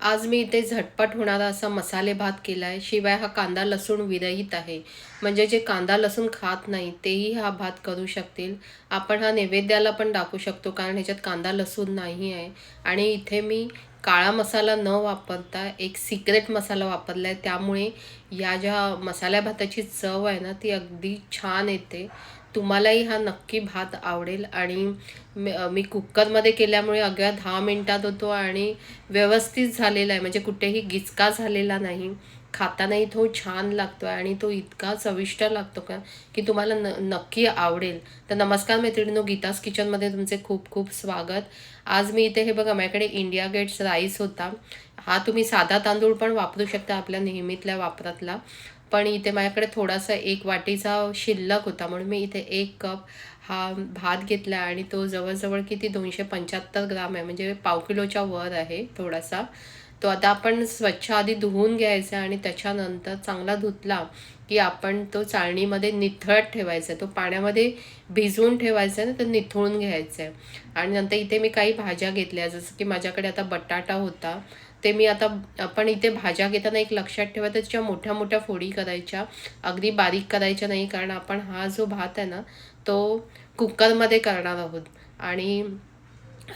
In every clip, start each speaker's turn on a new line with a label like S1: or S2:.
S1: आज मी इथे झटपट होणारा असा मसाले भात केला आहे शिवाय हा कांदा लसूण विरहित आहे. म्हणजे जे कांदा लसूण खात नाही तेही हा भात करू शकतील. आपण हा नैवेद्याला पण दाखवू शकतो कारण ह्याच्यात कांदा लसूण नाही आहे. आणि इथे मी काळा मसाला न वापरता एक सिक्रेट मसाला वापरला आहे त्यामुळे या ज्या मसाल्या भाताची चव आहे ना ती अगदी छान येते. तुम्हालाही हा नक्की भात आवडेल आणि मी कुकरमध्ये केल्यामुळे अगदी दहा मिनटात होतो आणि व्यवस्थित झालेला आहे. म्हणजे कुठेही गिचका झालेला नाही. खातानाही तो छान लागतो आहे आणि तो इतका चविष्ट लागतो का की तुम्हाला न नक्की आवडेल. तर नमस्कार मैत्रिणीनो गीतास किचनमध्ये तुमचे खूप खूप स्वागत. आज मी इथे हे बघा माझ्याकडे इंडिया गेट्स राईस होता. हा तुम्ही साधा तांदूळ पण वापरू शकता आपल्या नेहमीतल्या वापरातला. पण इथे माझ्याकडे थोडासा एक वाटीचा शिल्लक होता म्हणून मी इथे एक कप हा भात घेतला आणि तो जवळजवळ किती दोनशे पंच्याहत्तर ग्राम आहे. म्हणजे पाव किलोच्या वर आहे थोडासा. तो आता आपण स्वच्छ आधी धुवून घ्यायचा आणि त्याच्यानंतर चांगला धुतला की आपण तो चाळणीमध्ये निथळत ठेवायचा. तो पाण्यामध्ये भिजवून ठेवायचा ना तर निथळून घ्यायचं आहे. आणि नंतर इथे मी काही भाज्या घेतल्या जसं की माझ्याकडे आता बटाटा होता ते मी आता आपण इथे भाज्या घेताना एक लक्षात ठेवा त्याच्या मोठ्या मोठ्या फोडी करायच्या. अगदी बारीक करायच्या नाही कारण आपण हा जो भात आहे ना तो कुकरमध्ये करणार आहोत. आणि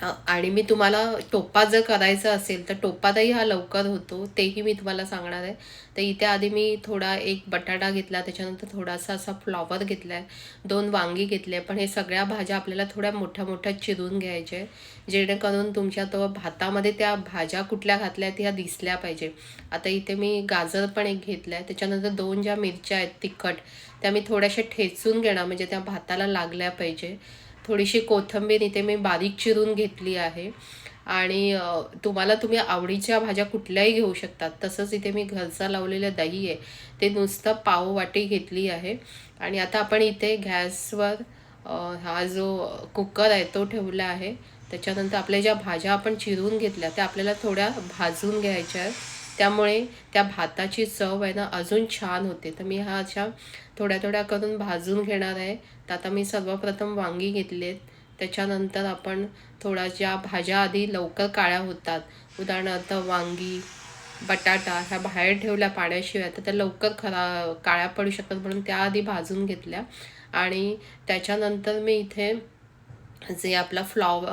S1: आणि मी तुम्हाला टोपा जर करायचं असेल तर टोपातही हा लवकर होतो तेही मी तुम्हाला सांगणार आहे. तर इथे आधी मी थोडा एक बटाटा घेतला त्याच्यानंतर थोडासा असा फ्लॉवर घेतला आहे दोन वांगी घेतले पण हे सगळ्या भाज्या आपल्याला थोड्या मोठ्या मोठ्या चिरून घ्यायच्या आहे जेणेकरून तुमच्या तो भातामध्ये त्या भाज्या कुठल्या घातल्या त्या दिसल्या पाहिजे. आता इथे मी गाजर पण एक घेतलं आहे त्याच्यानंतर दोन ज्या मिरच्या आहेत तिखट त्या मी थोड्याशा ठेचून घेणार म्हणजे त्या भाताला लागल्या पाहिजे. थोडीशी कोथिंबीर इथे मी बारीक चिरून घेतली आहे. आणि तुम्हाला तुम्ही आवडीच्या भाज्या कुठल्याही घेऊ शकतात. तसंच इथे मी घरचा लावलेलं दही आहे. ते नुसतं पाव वाटी घेतली आहे. आणि आता आपण इथे गॅसवर हा जो कुकर आहे तो ठेवला आहे. त्याच्यानंतर आपल्या ज्या भाज्या आपण चिरून घेतल्या त्या आपल्याला थोड्या भाजून घ्यायच्या आहेत. त्यामुळे त्या भाताची चव आहे ना अजून छान होते. तर मी हा अशा थोड्या थोड्या करून भाजून घेणार आहे. तर आता मी सर्वप्रथम वांगी घेतलेत त्याच्यानंतर आपण थोडा ज्या भाज्या आधी लवकर काळ्या होतात. उदाहरणार्थ वांगी बटाटा ह्या बाहेर ठेवल्या पाण्याशिवाय तर त्या लवकर खरा काळ्या पडू शकतात म्हणून त्या आधी भाजून घेतल्या. आणि त्याच्यानंतर मी इथे जे आपला फ्लॉव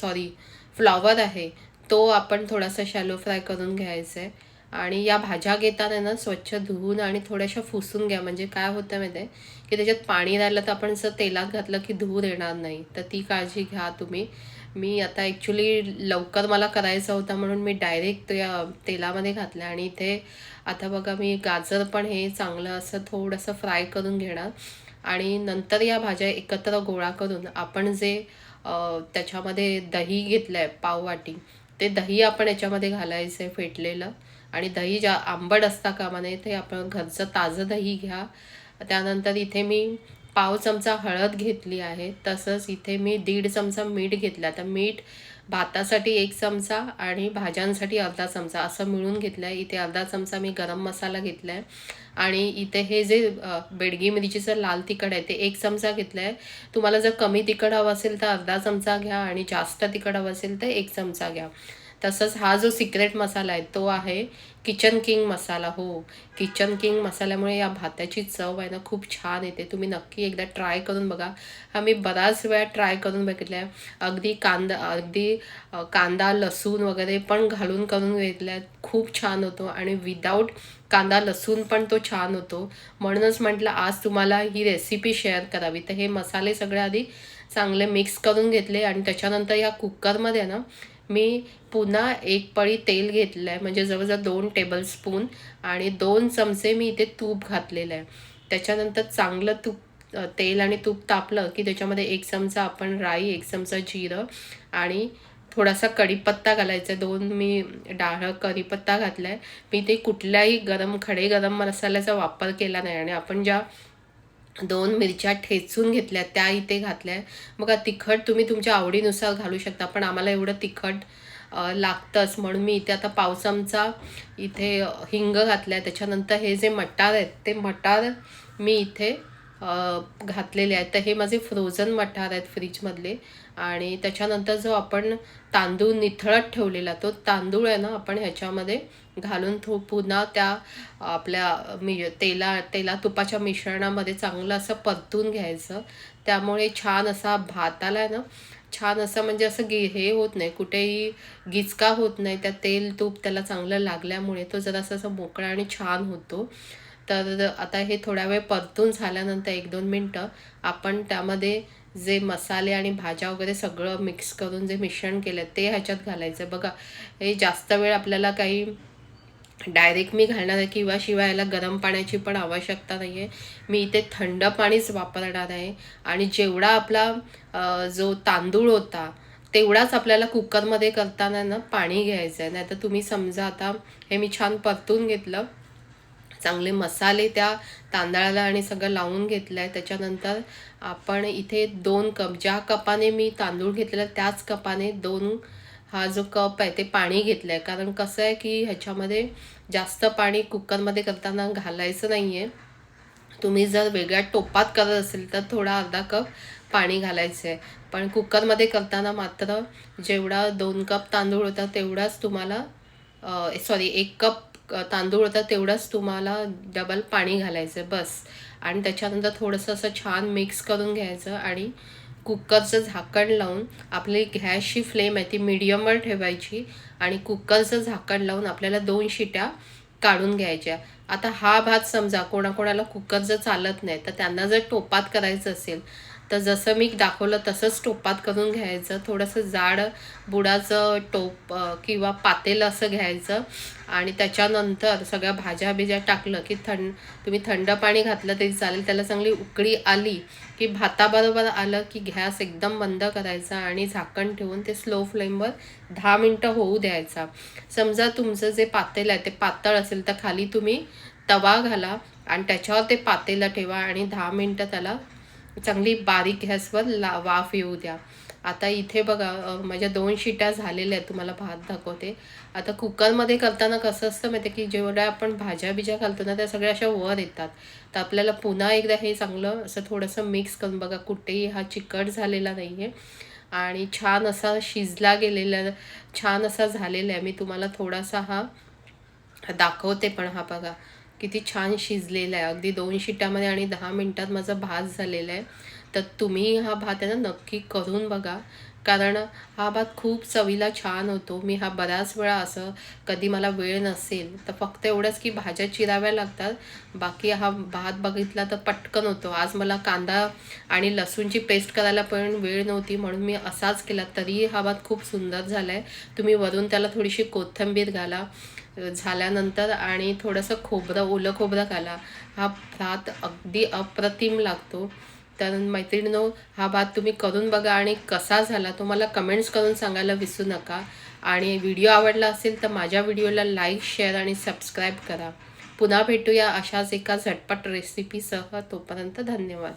S1: सॉरी फ्लॉवर आहे तो आपण थोडासा शॅलो फ्राय करून घ्यायचा आहे आणि या भाज्या घेताना ना स्वच्छ धुवून आणि थोड्याशा फुसून घ्या. म्हणजे काय होतं माहिती आहे की त्याच्यात पाणी राहिलं तर आपण जर तेलात घातलं की धूर येणार नाही. तर ती काळजी घ्या तुम्ही. मी आता ॲक्च्युली लवकर मला करायचा होता म्हणून मी डायरेक्ट या तेलामध्ये घातलं आणि इथे आता बघा मी गाजर पण हे चांगलं असं थोडंसं फ्राय करून घेणार. आणि नंतर या भाज्या एकत्र गोळा करून आपण जे त्याच्यामध्ये दही घेतलं आहे पाववाटी ते दही आपण याच्यामध्ये घालायचं आहे फेटलेलं. आणि दही ज्या आंबट असता कामा नये ते आपण घरचं ताजं दही घ्या. त्यानंतर इथे मी पाव चमचा हळद घेतली आहे. तसंच इथे मी दीड चमचा मीठ घेतला तर मीठ भातासाठी एक चमचा आणि भाज्यांसाठी अर्धा चमचा असं मिळून घेतलं आहे इथे अर्धा चमचा मी गरम मसाला घेतला आहे आणि इथे हे जे बेडगी मिरचीचं लाल तिखट आहे ते एक चमचा घेतलं आहे तुम्हाला जर कमी तिखट हवं असेल तर अर्धा चमचा घ्या आणि जास्त तिखट हवं असेल तर एक चमचा घ्या. तसंच हा जो सिक्रेट मसाला आहे तो आहे किचन किंग मसाला. हो किचन किंग मसाल्यामुळे या भाताची चव आहे ना खूप छान येते. तुम्ही नक्की एकदा ट्राय करून बघा. हा मी बराच वेळा ट्राय करून बघितला आहे अगदी कांदा अगदी कांदा लसूण वगैरे पण घालून करून घेतल्या खूप छान होतो आणि विदाऊट कांदा लसूण पण तो छान होतो. म्हणूनच म्हटलं आज तुम्हाला ही रेसिपी शेअर करावी. तर हे मसाले सगळे आधी चांगले मिक्स करून घेतले आणि त्याच्यानंतर या कुकरमध्ये ना मी पुन्हा एक पळी तेल घेतलं आहे म्हणजे जवळजवळ दोन टेबलस्पून आणि दोन चमचे मी इथे तूप घातलेलं आहे. त्याच्यानंतर चांगलं तूप तेल आणि तूप तापलं की त्याच्यामध्ये एक चमचा आपण राई एक चमचा जिरं आणि थोडासा कढीपत्ता घालायचा दोन मी डाळ कढीपत्ता घातला आहे मी ते कुठल्याही गरम खडे गरम मसाल्याचा वापर केला नाही. आणि आपण ज्या दोन मिरच्या ठेचून घेतल्या त्या इथे घातल्या. मग तिखट तुम्ही तुमच्या आवडीनुसार घालू शकता पण आम्हाला एवढं तिखट लागतंच. म्हणून मी इथे आता पाव चमचा इथे हिंग घातलं आहे त्याच्यानंतर हे जे मटार आहेत ते मटार मी इथे घातलेले आहेत. तर हे माझे फ्रोझन मटार आहेत फ्रीजमधले आणि त्याच्यानंतर जो आपण तांदूळ निथळत ठेवलेला तो तांदूळ आहे ना आपण ह्याच्यामध्ये घालून थो पुन्हा त्या आपल्या मि तेला तेला तुपाच्या मिश्रणामध्ये चांगलं असं परतून घ्यायचं. त्यामुळे छान असा भाताला आहे ना छान असं म्हणजे असं गी हे होत नाही कुठेही गिचका होत नाही त्या तेल तूप त्याला चांगलं लागल्यामुळे तो जरासा असं मोकळा आणि छान होतो. तर आता हे थोड्या वेळ परतून झाल्यानंतर एक दोन मिनटं आपण त्यामध्ये जे मसाले आणि भाज्या वगैरे सगळं मिक्स करून जे मिश्रण केलं ते ह्याच्यात घालायचं. बघा हे जास्त वेळ आपल्याला काही डायरेक्ट मी घालणार आहे किंवा शिवाय याला गरम पाण्याची पण आवश्यकता नाही आहे मी इथे थंड पाणीच वापरणार आहे. आणि जेवढा आपला जो तांदूळ होता तेवढाच आपल्याला कुकरमध्ये करताना ना पाणी घ्यायचं आहे नाहीतर तुम्ही समजा आता हे मी छान परतून घेतलं. चांगले मसाले त्या तांदळाला आणि सगळं लावून घेतलं आहे त्याच्यानंतर आपण इथे दोन कप ज्या कपाने मी तांदूळ घेतलेला त्याच कपाने दोन हा जो कप आहे ते पाणी घेतलं आहे कारण कसं आहे की ह्याच्यामध्ये जास्त पाणी कुकरमध्ये करताना घालायचं नाही आहे तुम्ही जर वेगळ्या टोपात करत असेल तर थोडा अर्धा कप पाणी घालायचं आहे पण कुकरमध्ये करताना मात्र जेवढा दोन कप तांदूळ होता तेवढाच तुम्हाला सॉरी एक कप तांदूळ होता तेवढंच तुम्हाला डबल पाणी घालायचं बस. आणि त्याच्यानंतर थोडंसं असं छान मिक्स करून घ्यायचं आणि कुकरचं झाकण लावून आपली गॅसची फ्लेम आहे ती मिडियमवर ठेवायची आणि कुकरचं झाकण लावून आपल्याला दोन शिट्या काढून घ्यायच्या. आता हा भात समजा कोणाकोणाला कुकर जर चालत नाही तर त्यांना जर टोपात करायचं असेल तर जसं मी दाखवलं तसंच टोपात करून घ्यायचं. थोडंसं जाड बुडाचं टोप किंवा पातेलं असं घ्यायचं. आणि त्याच्यानंतर सगळ्या भाज्या बिज्या टाकलं की थंड तुम्ही थंड पाणी घातलं तरी चालेल. त्याला चांगली उकळी आली की भाताबरोबर आलं की गॅस एकदम बंद करायचा आणि झाकण ठेवून ते स्लो फ्लेमवर दहा मिनटं होऊ द्यायचा. समजा तुमचं जे पातेलं आहे ते पातळ असेल तर खाली तुम्ही तवा घाला आणि त्याच्यावर ते पातेलं ठेवा आणि दहा मिनटं त्याला चांगली बारीक गॅसवर ला वाफ येऊ द्या. आता इथे बघा माझ्या दोन शिट्या झालेल्या आहेत तुम्हाला भात दाखवते. आता कुकरमध्ये करताना कसं असतं माहिती की जेवढ्या आपण भाज्या बिज्या घालतो ना त्या सगळ्या अशा वर येतात. तर आपल्याला पुन्हा एकदा हे चांगलं असं थोडंसं मिक्स करून बघा कुठेही हा चिकट झालेला नाही आहे आणि छान असा शिजला गेलेला छान असा झालेला आहे. मी तुम्हाला थोडासा हा दाखवते पण हा बघा. किती छान शिजलेला आहे. अगदी दोन शिट्यामध्ये आणि दहा मिनटात माझा भात झालेला आहे. तर तुम्ही हा भात आहे ना नक्की करून बघा. कारण हा भात खूप चवीला छान होतो. मी हा बऱ्याच वेळा असं कधी मला वेळ नसेल तर फक्त एवढंच की भाज्या चिराव्या लागतात. बाकी हा भात बघितला तर पटकन होतो. आज मला कांदा आणि लसूणची पेस्ट करायला पण वेळ नव्हती म्हणून मी असाच केला. तरी हा भात खूप सुंदर झाला आहे तुम्ही वरून त्याला थोडीशी कोथिंबीर घाला. झाल्यानंतर आणि थोडंसं खोबरं ओलं खोबरं घाला. हा भात अगदी अप्रतिम लागतो. तर मैत्रिणीनो हा भात तुम्ही करून बघा आणि कसा झाला तो मला कमेंट्स करून सांगायला विसरू नका. आणि व्हिडिओ आवडला असेल तर माझ्या व्हिडिओला लाईक शेअर आणि सबस्क्राईब करा. पुन्हा भेटूया अशाच एका झटपट रेसिपीसह तोपर्यंत धन्यवाद.